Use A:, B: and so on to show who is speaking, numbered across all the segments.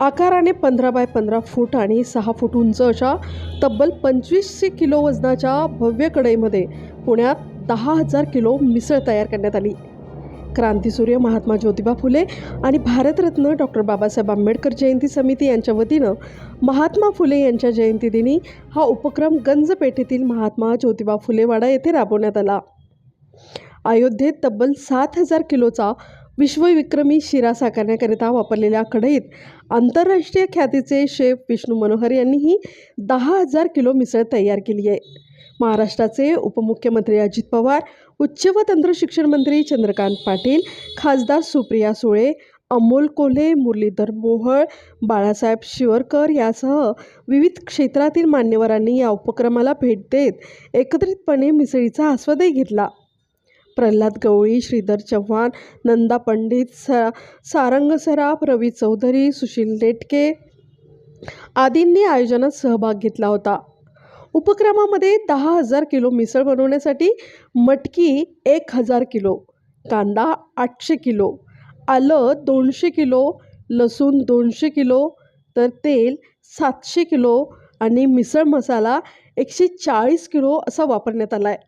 A: आकाराने पंधरा बाय पंधरा फूट आणि सहा फूट उंच अशा तब्बल पंचवीसशे किलो वजनाच्या भव्य कढईमध्ये पुण्यात दहा हजार किलो मिसळ तयार करण्यात आली. क्रांतीसूर्य महात्मा ज्योतिबा फुले आणि भारतरत्न डॉक्टर बाबासाहेब आंबेडकर जयंती समिती यांच्या वतीनं महात्मा फुले यांच्या जयंतीदिनी हा उपक्रम गंज पेठेतील महात्मा ज्योतिबा फुलेवाडा येथे राबवण्यात आला. अयोध्येत तब्बल सात हजार किलोचा विश्वविक्रमी शिरा साकारण्याकरिता वापरलेल्या कढईत आंतरराष्ट्रीय ख्यातीचे शेफ विष्णू मनोहर यांनीही दहा हजार किलो मिसळ तयार केली आहे. महाराष्ट्राचे उपमुख्यमंत्री अजित पवार उच्च व तंत्र शिक्षण मंत्री चंद्रकांत पाटील खासदार सुप्रिया सुळे अमोल कोल्हे मुरलीधर मोहोळ बाळासाहेब शिवरकर यासह विविध क्षेत्रातील मान्यवरांनी या उपक्रमाला भेट देत एकत्रितपणे मिसळीचा आस्वादही घेतला. प्रल्हाद गवळी श्रीधर चव्हाण नंदा पंडित स सारंग सराफ रवी चौधरी सुशील लेटके आदींनी आयोजनात सहभाग घेतला होता. उपक्रमामध्ये दहा हजार किलो मिसळ बनवण्यासाठी मटकी एक हजार किलो कांदा आठशे किलो आलं दोनशे किलो लसूण दोनशे किलो तर तेल सातशे किलो आणि मिसळ मसाला एकशे चाळीस किलो असा वापरण्यात आला आहे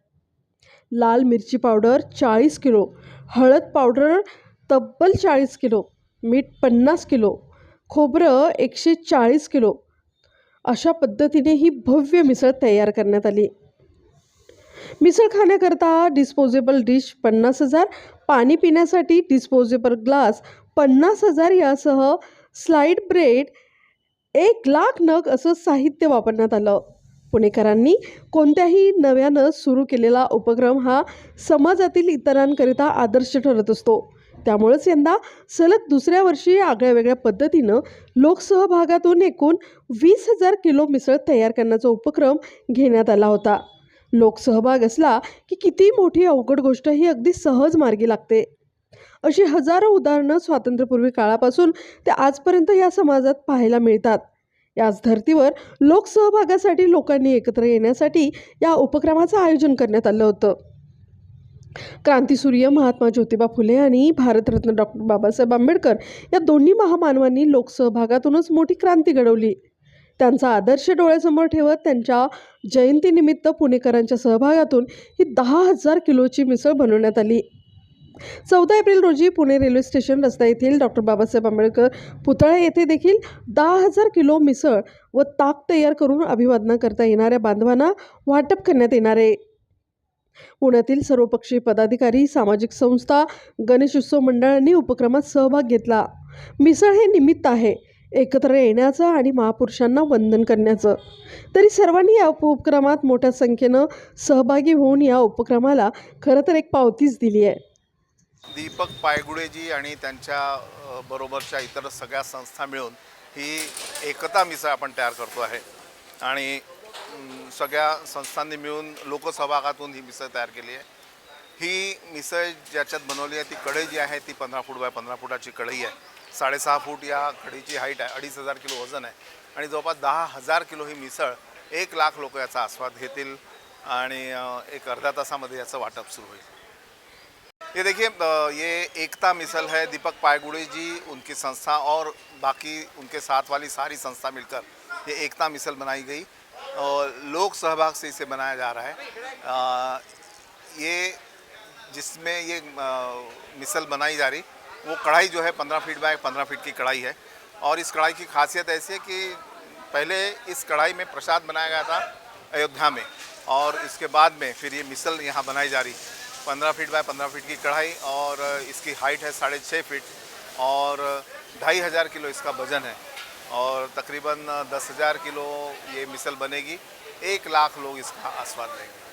A: लाल मिरची पावडर चाळीस किलो हळद पावडर तब्बल चाळीस किलो मीठ पन्नास किलो खोबरं एकशे चाळीस किलो. अशा पद्धतीने ही भव्य मिसळ तयार करण्यात आली. मिसळ खाण्याकरता डिस्पोजेबल डिश पन्नास हजार पाणी पिण्यासाठी डिस्पोजेबल ग्लास पन्नास हजार यासह स्लाईड ब्रेड एक लाख नग असं साहित्य वापरण्यात आलं. पुणेकरांनी कोणत्याही नव्यानं सुरू केलेला उपक्रम हा समाजातील इतरांकरिता आदर्श ठरत असतो. त्यामुळेच यंदा सलग दुसऱ्या वर्षी आगळ्या वेगळ्या पद्धतीनं लोकसहभागातून एकूण वीस हजार किलो मिसळ तयार करण्याचा उपक्रम घेण्यात आला होता. लोकसहभाग असला की किती मोठी अवघड गोष्ट ही अगदी सहज मार्गी लागते. अशी हजारो उदाहरणं स्वातंत्र्यपूर्वी काळापासून ते आजपर्यंत या समाजात पाहायला मिळतात. याच धर्तीवर लोकसहभागासाठी लोकांनी एकत्र येण्यासाठी या उपक्रमाचं आयोजन करण्यात आलं होतं. क्रांतीसूर्य महात्मा ज्योतिबा फुले आणि भारतरत्न डॉक्टर बाबासाहेब आंबेडकर या दोन्ही महामानवांनी लोकसहभागातूनच मोठी क्रांती घडवली. त्यांचा आदर्श डोळ्यासमोर ठेवत त्यांच्या जयंतीनिमित्त पुणेकरांच्या सहभागातून ही दहा हजार किलोची मिसळ बनवण्यात आली. चौदा एप्रिल रोजी पुणे रेल्वे स्टेशन रस्ता येथील डॉक्टर बाबासाहेब आंबेडकर पुतळा येथे देखील दहा हजार किलो मिसळ व ताक तयार करून अभिवादनाकरता येणाऱ्या बांधवांना वाटप करण्यात येणार. आहे पुण्यातील सर्वपक्षीय पदाधिकारी सामाजिक संस्था गणेश उत्सव मंडळांनी उपक्रमात सहभाग घेतला. मिसळ हे निमित्त आहे. एकत्र येण्याचं आणि महापुरुषांना वंदन करण्याचं. तरी सर्वांनी या उपक्रमात मोठ्या संख्येनं सहभागी होऊन या उपक्रमाला खरं तर एक पावतीच दिली आहे.
B: दीपक पायगुडेजी आणि त्यांच्या बरोबरच्या इतर सगळ्या संस्था मिळून ही एकता मिसळ आपण तयार करतो आहे. आणि सगळ्या संस्थांनी मिळून लोकसहभागातून ही मिसळ तयार केली आहे. ही मिसळ ज्याच्यात बनवली आहे ती कढई जी आहे ती पंधरा फूट बाय पंधरा फुटाची कढई आहे. साडेसहा फूट या कढईची हाईट आहे अडीच हजार किलो वजन आहे. आणि जवळपास दहा हजार किलो ही मिसळ एक लाख लोक याचा आस्वाद घेतील आणि एक अर्ध्या तासामध्ये याचं वाटप सुरू होईल. ये देखिए ये एकता मिसल है दीपक पायगुड़े जी उनकी संस्था और बाकी उनके साथ वाली सारी संस्था मिलकर ये एकता मिसल बनाई गई और लोक सहभाग से इसे बनाया जा रहा है। अ, ये जिसमें ये अ, मिसल बनाई जा रही वो कढ़ाई जो है पंद्रह फीट बाय पंद्रह फीट की कढ़ाई है और इस कढ़ाई की खासियत ऐसी है कि पहले इस कढ़ाई में प्रसाद बनाया गया था अयोध्या में और इसके बाद में फिर ये मिसल यहाँ बनाई जा रही। पंद्रह फीट बाय पंद्रह फीट की कढ़ाई और इसकी हाइट है साढ़े छः फीट और ढाई हज़ार किलो इसका वज़न है और तकरीबन दस हज़ार किलो ये मिसल बनेगी। एक लाख लोग इसका आस्वाद लेंगे।